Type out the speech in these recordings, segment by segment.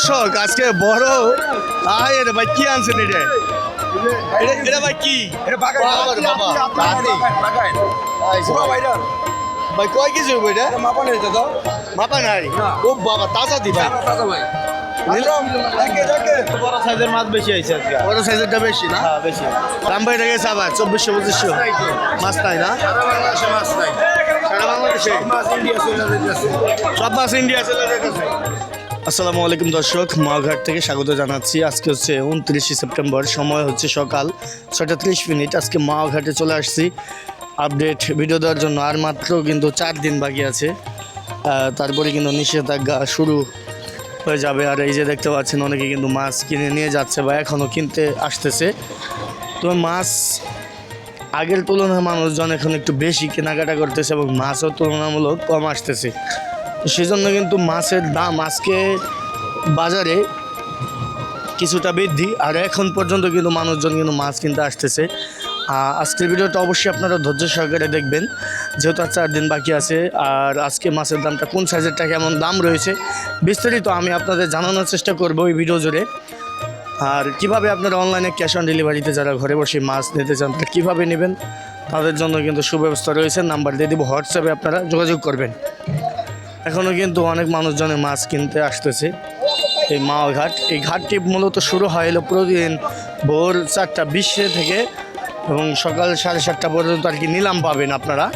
দর্শক আজকে বড় আয় ভাই কি আনছেন এটা এটা এটা ভাই কি? বাবা। ভাই কয় কেজি হবে এটা? মাপা নাই ও বাবা তাজা দি ভাই। বড় সাইজের মাছ বেশি আইছে আজকে। বড় সাইজেরটা বেশি না? হ্যাঁ বেশি। দাম আবার চব্বিশশো পঁচিশশো? মাছ নাই না? সারা বাংলাদেশে সব মাছ ইন্ডিয়া চলে যেতেছে আসসালামু আলাইকুম দর্শক মাঘাট থেকে স্বাগত জানাচ্ছি। আজকে হচ্ছে উনত্রিশে সেপ্টেম্বর, সময় হচ্ছে সকাল ছয়টা ত্রিশ মিনিট। আজকে মাঘাটে চলে আসছি আপডেট ভিডিও দেওয়ার জন্য। আর মাত্র কিন্তু চার দিন বাকি আছে। তারপরে কিন্তু নিষেধাজ্ঞা শুরু হয়ে যাবে। আর এই যে দেখতে পাচ্ছেন, অনেকে কিন্তু মাছ কিনে নিয়ে যাচ্ছে বা এখনও কিনতে আসতেছে। তো মাছ আগের তুলনায় মানুষজন এখন একটু বেশি কেনাকাটা করতেছে এবং মাছও তুলনামূলক কম আসতেছে। তো সেজন্য কিন্তু মাছের দাম আজকে বাজারে কিছুটা বৃদ্ধি। আর এখন পর্যন্ত কিন্তু মানুষজন কিন্তু মাছ কিনতে আসতেছে। আজকের ভিডিওটা অবশ্যই আপনারা ধৈর্য সহকারে দেখবেন। যেহেতু আর চার দিন বাকি আছে, আর আজকে মাছের দামটা কোন সাইজেরটা কেমন দাম রয়েছে, বিস্তারিত আমি আপনাদের জানানোর চেষ্টা করব এই ভিডিও জুড়ে। আর কীভাবে আপনারা অনলাইনে ক্যাশ অন ডেলিভারিতে যারা ঘরে বসে মাছ নিতে চান, তারা কীভাবে নেবেন, তাদের জন্য কিন্তু সুব্যবস্থা রয়েছে। নাম্বার দিয়ে দিব, হোয়াটসঅ্যাপে আপনারা যোগাযোগ করবেন। এখনও কিন্তু অনেক মানুষজনে মাছ কিনতে আসতেছে এই মাওয়া ঘাট। এই ঘাটটি মূলত শুরু হয় হলো প্রতিদিন ভোর চারটা বিশে থেকে এবং সকাল সাড়ে সাতটা পর্যন্ত আর কি নিলাম পাবেন আপনারা।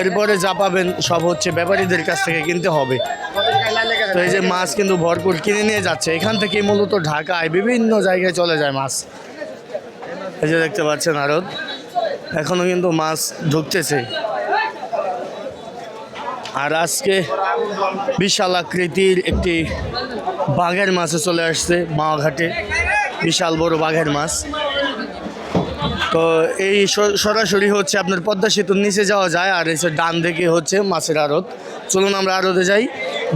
এরপরে যা পাবেন সব হচ্ছে ব্যাপারীদের কাছ থেকে কিনতে হবে। তো এই যে মাছ কিন্তু ভরপুর কিনে নিয়ে যাচ্ছে। এখান থেকে মূলত ঢাকায় বিভিন্ন জায়গায় চলে যায় মাছ। এই যে দেখতে পাচ্ছেন আরত এখনও কিন্তু মাছ ঢুকতেছে। আর আজকে বিশাল আকৃতির একটি বাঘের মাছে চলে আসছে মাওয়াঘাটে বিশাল বড় বাঘের মাছ। তো এই সরাসরি হচ্ছে আপনার পদ্মা সেতুর নিচে যাওয়া যায় আর এসে ডান দিকে হচ্ছে মাছের আড়ত। চলুন আমরা আড়তে যাই,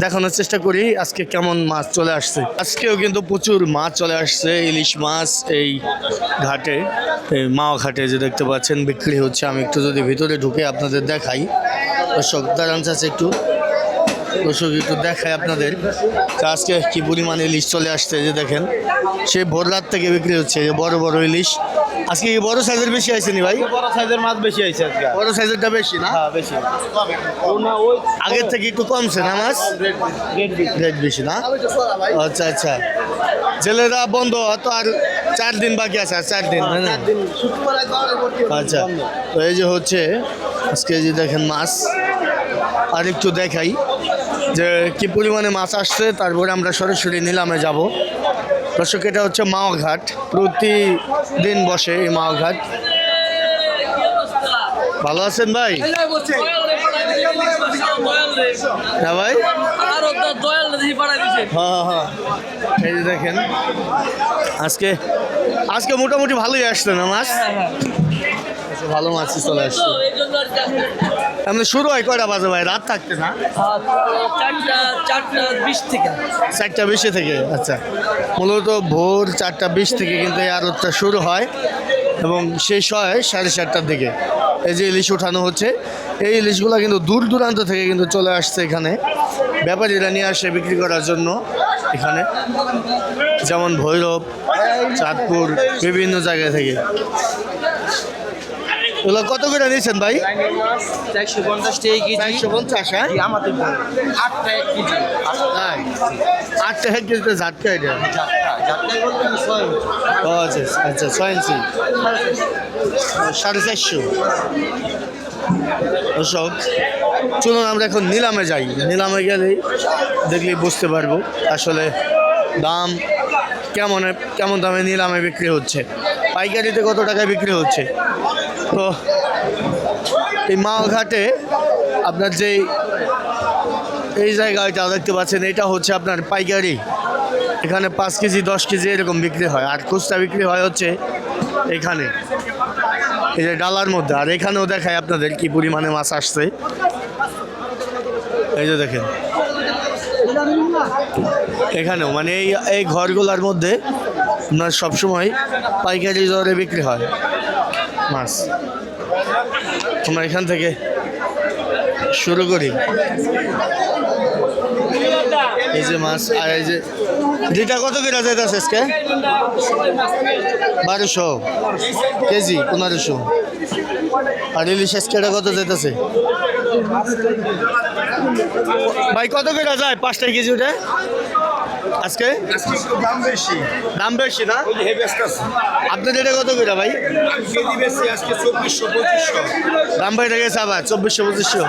দেখানোর চেষ্টা করি আজকে কেমন মাছ চলে আসছে। আজকেও কিন্তু প্রচুর মাছ চলে আসছে, ইলিশ মাছ এই ঘাটে। এই মাওয়া ঘাটে যে দেখতে পাচ্ছেন, বিক্রি হচ্ছে। আমি একটু যদি ভিতরে ঢুকে আপনাদের দেখাই। দর্শক দাঁড়ান চাচ্ছে একটু। দর্শক একটু দেখাই আপনাদের। আজকে কি পরিমাণ ইলিশ চলে আসছে যে দেখেন। সে ভোর রাত থেকে বিক্রি হচ্ছে যে বড় বড় ইলিশ। আজকে কি বড় সাইজের বেশি আইসেনি ভাই? বড় সাইজের মাছ বেশি আইছে আজকে। বড় সাইজেরটা বেশি না? হ্যাঁ বেশি। আগের থেকে একটু কমছে না মাছ? রেট বেশি না? আচ্ছা আচ্ছা। জেলেরা বন্ধ তো আর চার দিন বাকি আছে আর চার দিন না? আচ্ছা। তো এই যে হচ্ছে আজকে যে দেখেন মাছ। আর একটু দেখাই যে কি পরিমাণে মাছ আসছে তারপরে আমরা সরাসরি নিলামে যাব। দর্শক এটা হচ্ছে মাওয়া ঘাট প্রতিদিন বসে এই মাওয়া ঘাট ভালো আছেন ভাই? হ্যাঁ ভাই? হ্যাঁ হ্যাঁ। এই যে দেখেন। আজকে আজকে মোটামুটি ভালোই আসছে না মাছ? আচ্ছা, ভালো মাছই চলে আসছে। এমনি শুরু হয় কয়টা বাজে ভাই? রাত থাকতে না? চারটা চারটা বিশ থেকে। চারটা বিশে থেকে আচ্ছা। মূলত ভোর চারটা বিশ থেকে কিন্তু এই আড়তটা শুরু হয় এবং শেষ হয় সাড়ে চারটার দিকে। এই যে ইলিশ উঠানো হচ্ছে এই ইলিশগুলো কিন্তু দূর দূরান্ত থেকে কিন্তু চলে আসছে এখানে। ব্যাপারীরা নিয়ে আসে বিক্রি করার জন্য এখানে। যেমন ভৈরব চাঁদপুর বিভিন্ন জায়গা থেকে। এগুলো কত করে নিয়েছেন ভাই? চারশো পঞ্চাশ টাকা কেজি। চারশো পঞ্চাশ হ্যাঁ? আমাদের আটটা এক কেজি। তাই আটটা কেজিতে ঝাটকা এটা। ও আচ্ছা আচ্ছা ছয় ইঞ্চি। সাড়ে চারশো। দর্শক চলুন আমরা এখন নিলামে যাই। নিলামে গেলেই দেখলেই বুঝতে পারব আসলে দাম কেমন কেমন দামে নিলামে বিক্রি হচ্ছে। পাইকারিতে কত টাকায় বিক্রি হচ্ছে? তো এই মাওঘাটে আপনার যেই এই জায়গাটা দেখতে পাচ্ছেন, এটা হচ্ছে আপনার পাইকারি। এখানে পাঁচ কেজি, দশ কেজি এরকম বিক্রি হয়। আর খুচরা বিক্রি হয় হচ্ছে এখানে। এই যে ডালার মধ্যে। আর এখানেও দেখায় আপনাদের কি পরিমাণে মাছ আসছে। এই যে দেখেন। এখানেও মানে এই এই ঘরগুলোর মধ্যে আপনার সবসময় পাইকারি দরে বিক্রি হয়। মাছ। আমরা এখান থেকে শুরু করি। এই যে মাছ, আর এই যে দুইটা কত করে যাইতেছে আজকে? বারোশো। কেজি, পনেরোশো। আর ইলিশ আজকে কত যাইতেছে? ভাই, কত করে যায় পাঁচটা কেজি ওটা? আজকে? দাম বেশি। দাম বেশি না? আপনাদের এটা কত করে ভাই? আজকে চব্বিশশো পঁচিশশো। দাম বেড়ে গেছে আবার চব্বিশশো পঁচিশশো।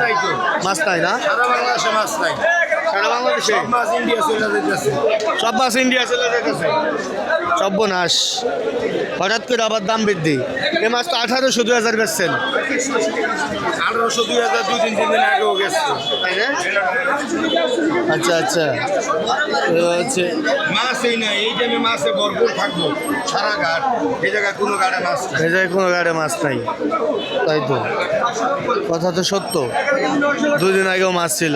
মাছ নাই না? সারা বাংলাদেশে মাছ নাই। সারা বাংলাদেশে? সব মাছ ইন্ডিয়া চলে যেতেছে সব মাছ ইন্ডিয়া চলে যেতেছে সর্বনাশ। হঠাৎ করে আবার দাম বৃদ্ধি। এ মাছ তো আঠারোশো দুই হাজার বেচছেন। আঠারোশো দুই হাজার দুই তিন তিন দিন আগেও গেছে। আচ্ছা আচ্ছা। হচ্ছে মাছ এই না এই টাইমে মাছে ভরপুর থাকব। সারা ঘাট এই জায়গায় কোনো গাড়ে মাছ নেই। এই জায়গায় কোনো গাড়ে মাছ নাই। তাই তো। কথা তো সত্য। দুদিন আগেও মাছ ছিল।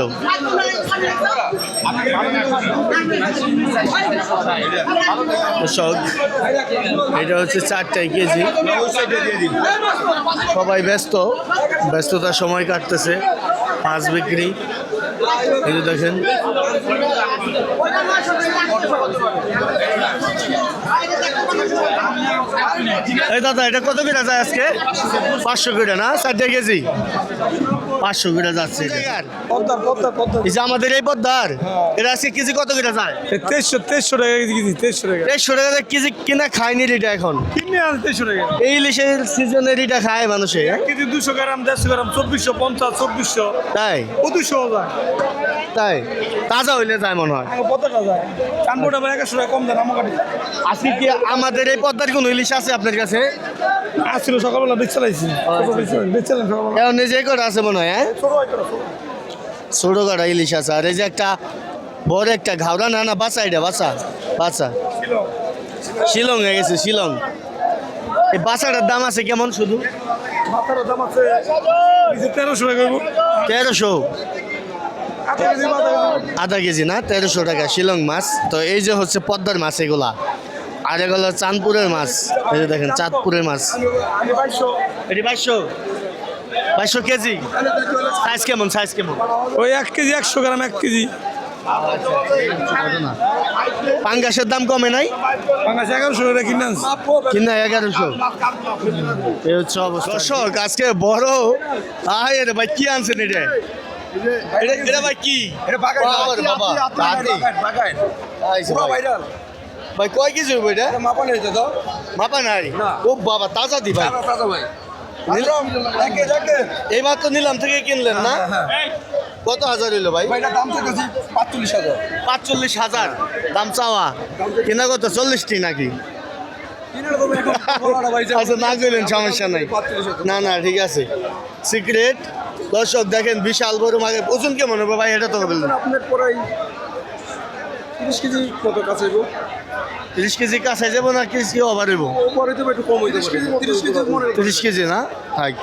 দর্শক, এটা হচ্ছে চারটে কেজি। সবাই ব্যস্ত ব্যস্ততার সময় কাটতেছে মাছ বিক্রি। এই দেখেন এই দাদা এটা কত করে যায় আজকে? পাঁচশো করে না? চারটে কেজি? পাঁচশো করে যাচ্ছে এই যে আমাদের এই পদ্মার এটা আজকে কেজি কত করে যায়? তেইশশো তেইশশো টাকা কেজি তেইশশো টাকা। দেড়শো টাকা কেজি কিনা খায়নি এটা এখন। কিনে আন তেইশশো টাকা। এই ইলিশের সিজনের এটা খায় মানুষে। এক কেজি দুশো গ্রাম দেড়শো গ্রাম চব্বিশশো পঞ্চাশ চব্বিশশো। তাই? পঁচিশশো যায়। তাই? তাজা হইলে যায় মনে হয়। আমার পদ্মাটা যায়। কানবোটা একশো টাকা কম দেন আমার আজকে কি আমাদের এই পদ্মার কোন ইলিশ আছে আপনার কাছে? আসছিল সকালবেলা চালাইছি এখন নিজেই করে আছে মনে হয় হ্যাঁ? ছোট কাটা ইলিশ আছে আর এই যে একটা বড় একটা ঘাওড়া না না বাচ্চা এটা বাচ্চা বাচ্চা শিলং হয়ে গেছে শিলং। এই বাচ্চাটার দাম আছে কেমন শুধু? তেরোশো আধা কেজি না তেরোশো টাকা শিলং মাছ। তো এই যে হচ্ছে পদ্মার মাছ এগুলা। আর এগুলো চাঁদপুরের মাছ। এই যে দেখেন চাঁদপুরের মাছ। এটি বাইশশো। বাইশশো কেজি। সাইজ কেমন সাইজ কেমন? ওই এক কেজি একশো গ্রাম এক কেজি। পাঙ্গাসের দাম কমে নাই? বাংলাদেশ এগারোশো টাকা কিনে কিনা এগারোশো। এই হচ্ছে অবস্থা। দর্শক আজকে বড় আয় রে ভাই কি আনছেন এটা? এটা এটা ভাই কি? বাবা আইছে ভাই। ভাই কয় কেজি হইব এটা? মাপা নাই? ও বাবা তাজা দি ভাই। এইবার তো নিলাম থেকে কিনলেন না? কত হাজার হইল ভাই? পাঁচচল্লিশ হাজার। দাম চাওয়া। কিনা কত? চল্লিশটি নাকি? আচ্ছা না করলেন সমস্যা নাই। না না ঠিক আছে। সিক্রেট দর্শক দেখেন বিশাল বড় মাগে ওজন কেমন হবে ভাই? এটা তো বললেন আপনার পরাই তিরিশ কেজি কত কাছে গো তিরিশ কেজি কাছে যাব না কেজি ওভার হইব? পরে তো একটু কম হইতে পারে। তিরিশ কেজি মনে হয়। তিরিশ কেজি না? থাক।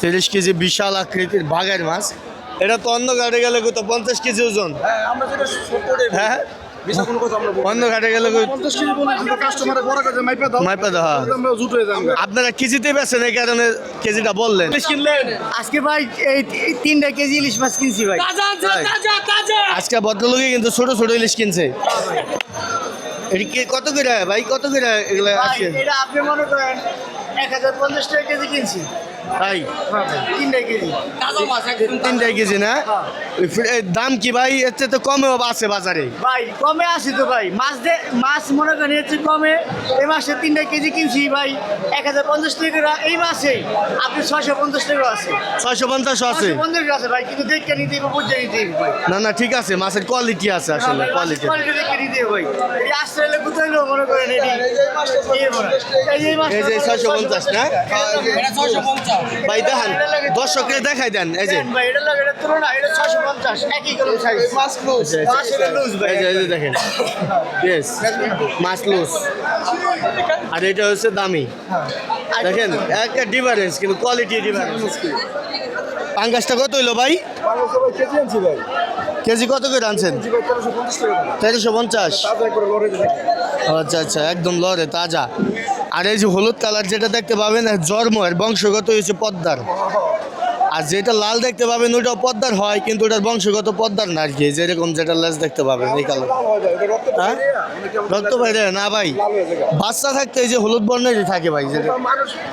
তিরিশ কেজি বিশাল আকৃতির বাঘের মাছ। এটা তো অন্য ঘাটে গেলে কত পঞ্চাশ কেজি ওজন। হ্যাঁ আমরা যেটা সত্তরে হ্যাঁ। অন্য ঘাটে গেলে কই- পঞ্চাশ কেজি বলে কিন্তু কাস্টমারে বড় কাজে মাইপা দাও। মাইপা দাও, হ্যাঁ। হয়ে আপনারা কেজিতে বেছেন এই কারণে কেজিটা বললেন। আজকে ভাই এই এই তিনটা কেজি ইলিশ মাছ কিনছি ভাই। আজকে ভদ্রলোকে কিন্তু ছোট ছোট ইলিশ কিনছে। এটা কি কত করে? ভাই কত করে এগুলো আছে? এটা আপনি মনে করেন এক হাজার পঞ্চাশ টাকা কেজি কিনছি। ভাই। তিনটা কেজি। তিনটাই কেজি না? এই দাম কি ভাই? এর তো কমেও আছে বাজারে। ভাই কমে আসি তো ভাই। মাছ দে মাছ মনে করেন এর কমে। এই মাসে তিনটা কেজি কিনছি ভাই এক হাজার পঞ্চাশ টাকা এই মাসে আপনি ছয়শো পঞ্চাশ টাকা আছে। ছয়শো পঞ্চাশ আছে? পঞ্চাশ আছে ভাই কিন্তু দেখে নিতে বুঝে নিতে ভাই। না না ঠিক আছে মাছের কোয়ালিটি আছে আসলে কোয়ালিটি কোয়ালিটি দেখে নিতে ভাই। এটি আসতে হলে কোথায় মনে করেন এটি? এই যে ছয়শো পঞ্চাশ না? ভাই দেখান দর্শককে দেখাই দেন এই যে। ভাই, এটার লগে এটার তুলনা, এটা 650, একই রকম size। মাছ এটা loose ভাই। এই যে দেখেন। ইয়েস মাছ লুজ। আর এটা হচ্ছে দামি। দেখেন একটা ডিফারেন্স কিন্তু কোয়ালিটি ডিফারেন্স পাঙ্গাসটা কত হইল ভাই? কেজি ভাই। কেজি কত করে আনছেন? তেরোশো পঞ্চাশ আচ্ছা আচ্ছা একদম লরে তাজা। আর এই যে হলুদ কালার যেটা দেখতে পাবেন জন্ম এর বংশগত হয়েছে পদ্মার। আর যেটা লাল দেখতে পাবেন ওটা পদ্মার হয়, কিন্তু ওটার বংশগত পদ্মার না আর কি। যেরকম যেটা লেজ দেখতে পাবেন, এই কালার। হ্যাঁ? রক্ত বাইরে না ভাই। বাচ্চা থাকতে এই যে হলুদ বর্ণেরই থাকে ভাই, যেটা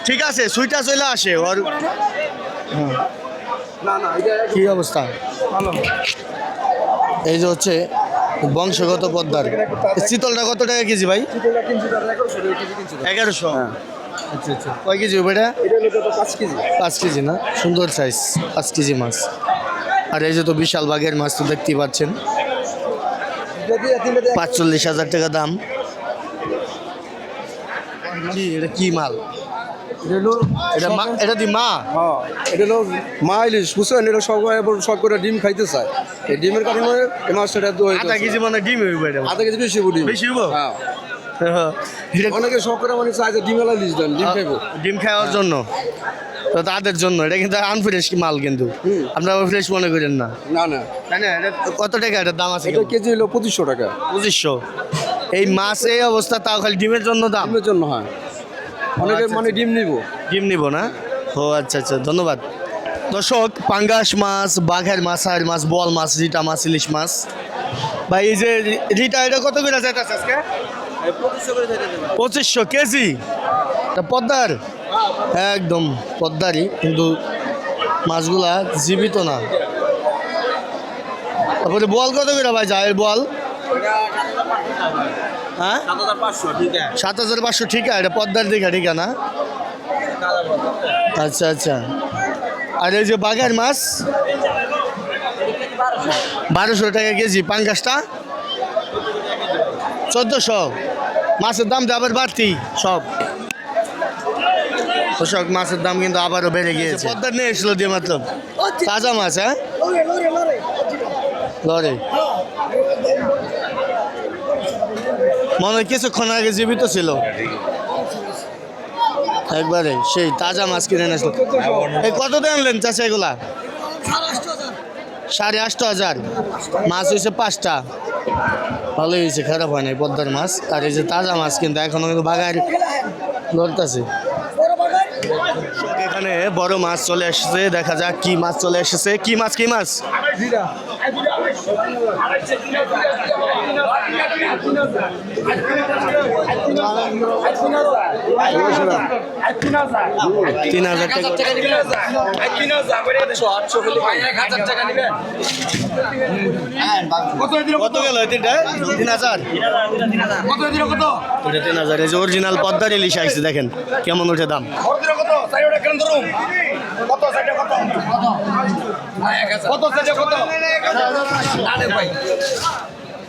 ঠিক আছে, সুইটা চলে আসে, ওর কি অবস্থা? এই যে হচ্ছে বংশগত পদ্মার। শীতলটা কত টাকা কেজি ভাই? চিতলটা এগারোশো। আচ্ছা আচ্ছা। কয় কেজি হবে এটা? এটা পাঁচ কেজি। পাঁচ কেজি না? সুন্দর সাইজ পাঁচ কেজি মাছ। আর এই যে তো বিশাল বাঘের মাছ তো দেখতেই পাচ্ছেন। পাঁচচল্লিশ হাজার টাকা দাম। কি এটা কি মাল? এটা মা এটা দি মা? হ্যাঁ এটা হলো মা ইলিশ বুঝছেন? এটা সব এবার সব করে ডিম খাইতে চায়। এই ডিমের কারণে এই মাছটা আধা কেজি মানে ডিম হইবে এটা। আধা কেজি বেশি ডিম। বেশি? হ্যাঁ। এটা অনেকে শখ করে মানে চায় যে ডিমেলা ইলিশ দেন ডিম খাইবো। ডিম খাওয়ার জন্য। তো তাদের জন্য এটা কিন্তু আনফ্রেশ মাল কিন্তু। আপনারা ফ্রেশ মনে করেন না। না না। তাই না এটা কত টাকা? এটার দাম আছে এটা কেজি হলো পঁচিশশো টাকা। পঁচিশশো। এই মাছ এই অবস্থা তাও খালি ডিমের জন্য দাম? ডিমের জন্য হয়। অনেকে আচ্ছা, মানে ডিম নিব। ডিম নিব না? ও আচ্ছা আচ্ছা ধন্যবাদ। দর্শক পাঙ্গাস মাছ বাঘের মাছ আর মাছ বল মাছ রিটা মাছ ইলিশ মাছ। ভাই এই যে রিটা এটা কত করে যাইতেছে আজকে? পঁচিশশো কেজি? পদ্মার। একদম পদ্মারই কিন্তু মাছগুলা জীবিত না। তারপরে বল কত করে ভাই যায় বল? হ্যাঁ? সাত হাজার পাঁচশো ঠিক আছে। এটা পদ্মার দিঘা ঠিক না? আচ্ছা আচ্ছা। আর এই যে বাঘের মাছ? বারোশো টাকা কেজি পাঙ্গাসটা? চোদ্দোশো। মাছের দাম তো আবার বাড়তি সব। কৃষক মাছের দাম কিন্তু আবারও বেড়ে গিয়েছে। পদ্মার নিয়ে এসলো দিয়ে মাত্র। তাজা মাছ হ্যাঁ? লরে মনে হয় কিছুক্ষণ আগে জীবিত ছিল। একবারে সেই তাজা মাছ কিনে নিয়ে আসলো। এই কত দিয়ে আনলেন চাষা এগুলা? সাড়ে আটশো হাজার। মাছ হয়েছে পাঁচটা। ভালোই হয়েছে, খারাপ হয় নাই পদ্মার মাছ। আর এই যে তাজা মাছ কিন্তু এখনও কিন্তু বাগার লড়তেছে। এখানে বড় মাছ চলে এসেছে, দেখা যাক কি মাছ চলে এসেছে। কি মাছ কি মাছ? তিন হাজার কত তিন হাজার? এই যে অরিজিনাল পদ্মার ইলিশ আইছে, দেখেন, কেমন উঠে দাম। করুন কত সেটা কত কত সেটা কত ভাই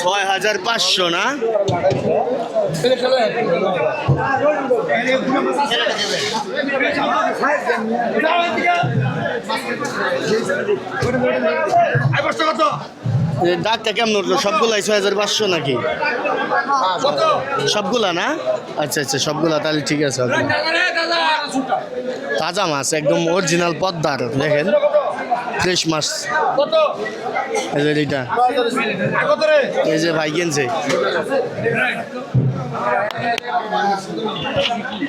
ছয় হাজার পাঁচশো, না? দাগটা কেমন উঠল? সবগুলাই ছয় হাজার পাঁচশো নাকি? সবগুলা, না? আচ্ছা আচ্ছা সবগুলা তাহলে ঠিক আছে তাজা মাছ, একদম অরিজিনাল পদ্মার, দেখেন। ফ্রেশ মাছ। এই যে এইটা। এই যে ভাই কিনছে।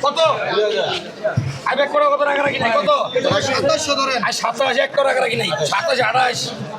কত? করা কত টাকা রাখি নাই? কত? সাতাশশো ধরেন সাতাশ এক টাকা রাখি নাই। সাতাশ আঠাশ।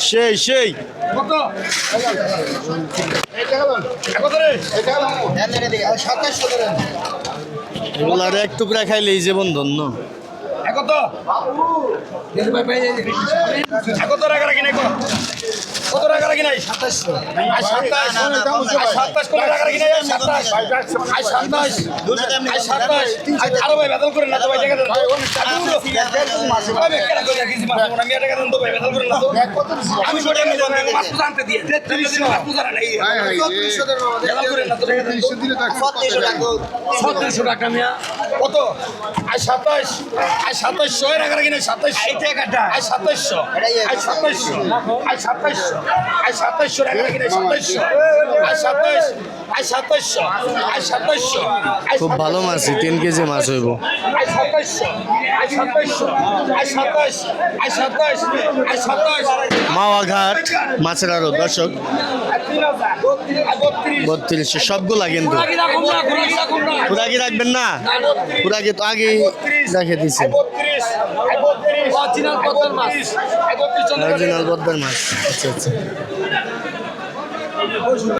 সেই সেই। এগুলার এক টুকরা খাইলেই যে বন্ধন কত কত টাকা রাখি নাই কত? টাকা রাখি নাই সাতাশ সাতাশ কত টাকা রাখি নাই সাতাশ সাতাশ সাতাশ আরও ভাই বেতন করেন না তো ভাই টাকা আমি করে মাছ মাছ দিয়ে নাই টাকা ছত্রিশশো টাকা মিয়া কত আর সাতাশ আর সাতাশশো এর আগে কিনা টাকাটা আর সাতাশশো আর সাতাশশো আর সাতাশশো আর সাতাশশো টাকা কিনা সাতাশশো আর সাতাশ আর সাতাশশো আর সাতাশশো খুব ভালো মাছ তিন কেজি মাছ হইব আর সাতাশশো আর সাতাশশো আর সাতাশ আর সাতাশ আর সাতাশ মাওয়া ঘাট মাছের আরও দর্শক বত্রিশশো সবগুলা কিন্তু পুরাকি রাখবেন না পুরাকি তো আগেই দেখে দিছে অরিজিনাল পদ্মার মাছ আচ্ছা আচ্ছা